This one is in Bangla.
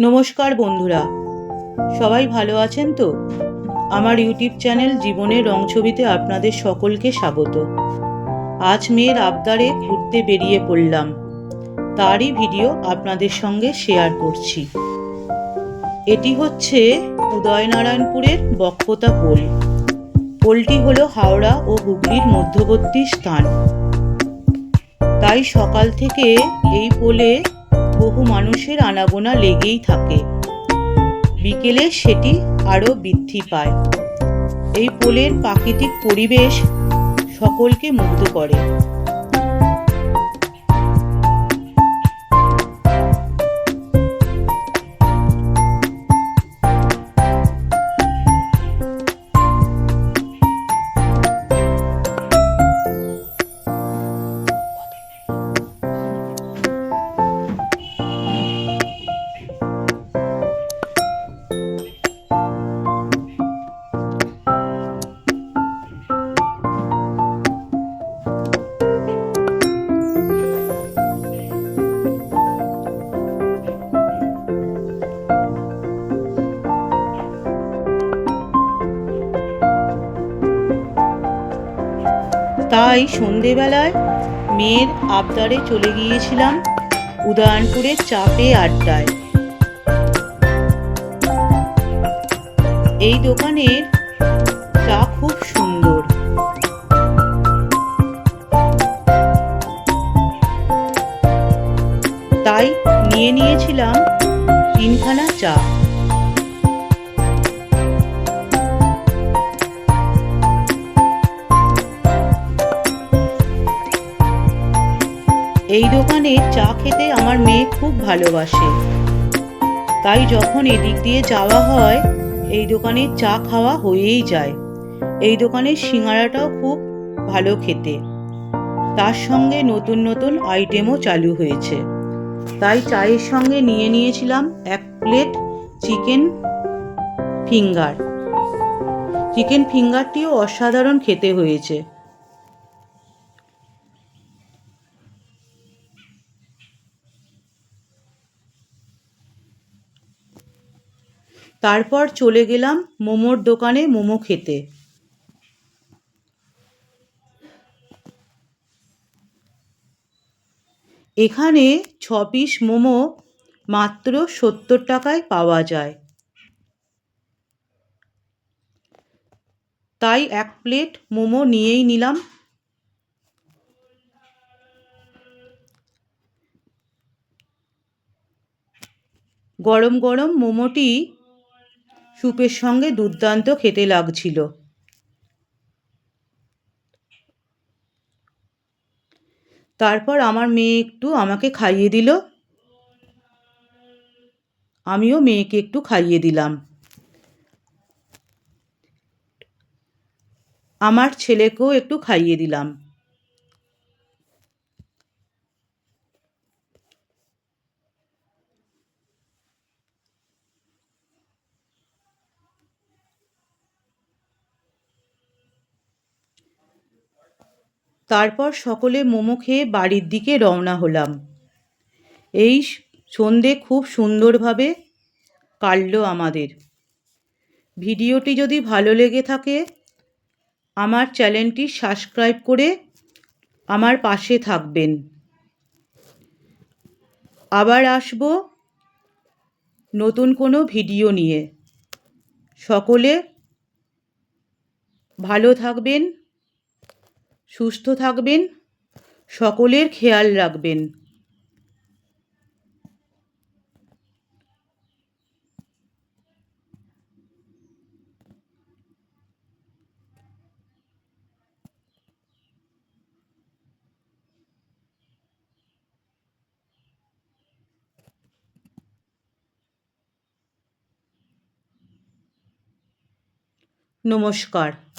নমস্কার বন্ধুরা। সবাই ভালো আছেন তো? আমার ইউটিউব চ্যানেল জীবনের রং ছবিতে আপনাদের সকলকে স্বাগত। আজ মেয়ের আবদারে ঘুরতে বেরিয়ে পড়লাম। তারই ভিডিও আপনাদের সঙ্গে শেয়ার করছি। এটি হচ্ছে উদয়নারায়ণপুরের বক্কতা পোল। পোলটি হলো হাওড়া ও হুগলির মধ্যবর্তী স্থান। তাই সকাল থেকে এই পোলে বহু মানুষের আনাগোনা লেগেই থাকে। বিকেলে সেটি আরও বৃদ্ধি পায়। এই পোলের প্রাকৃতিক পরিবেশ সকলকে মুগ্ধ করে। তাই সন্ধেবেলায় মেয়ের আবদারে চলে গিয়েছিলাম উদয়নপুরের চাপে আড্ডায়। এই দোকানের চা খুব সুন্দর। তাই নিয়ে নিয়েছিলাম তিনখানা চা। এই দোকানে চা খেতে আমার মেয়ে খুব ভালোবাসে। তাই যখন এদিক দিয়ে যাওয়া হয়, এই দোকানে চা খাওয়া হয়েই যায়। এই দোকানের সিঙ্গারাটাও খুব ভালো খেতে। তার সঙ্গে নতুন নতুন আইটেমও চালু হয়েছে। তাই চায়ের সঙ্গে নিয়ে নিয়েছিলাম এক প্লেট চিকেন ফিঙ্গার। চিকেন ফিঙ্গারটিও অসাধারণ খেতে হয়েছে। তারপর চলে গেলাম মোমোর দোকানে মোমো খেতে। এখানে ছ পিস মোমো মাত্র সত্তর টাকায় পাওয়া যায়। তাই এক প্লেট মোমো নিয়েই নিলাম। গরম গরম মোমোটি স্যুপের সঙ্গে দুর্দান্ত খেতে লাগছিল। তারপর আমার মেয়ে একটু আমাকে খাইয়ে দিল। আমিও মেয়েকে একটু খাইয়ে দিলাম। আমার ছেলেকেও একটু খাইয়ে দিলাম। তারপর সকলে মোমো খেয়ে বাড়ির দিকে রওনা হলাম। এই সন্ধে খুব সুন্দরভাবে কাটল আমাদের। ভিডিওটি যদি ভালো লেগে থাকে, আমার চ্যানেলটি সাবস্ক্রাইব করে আমার পাশে থাকবেন। আবার আসব নতুন কোনো ভিডিও নিয়ে। সকলে ভালো থাকবেন। সুস্থ থাকবেন সকলের খেয়াল রাখবেন। নমস্কার।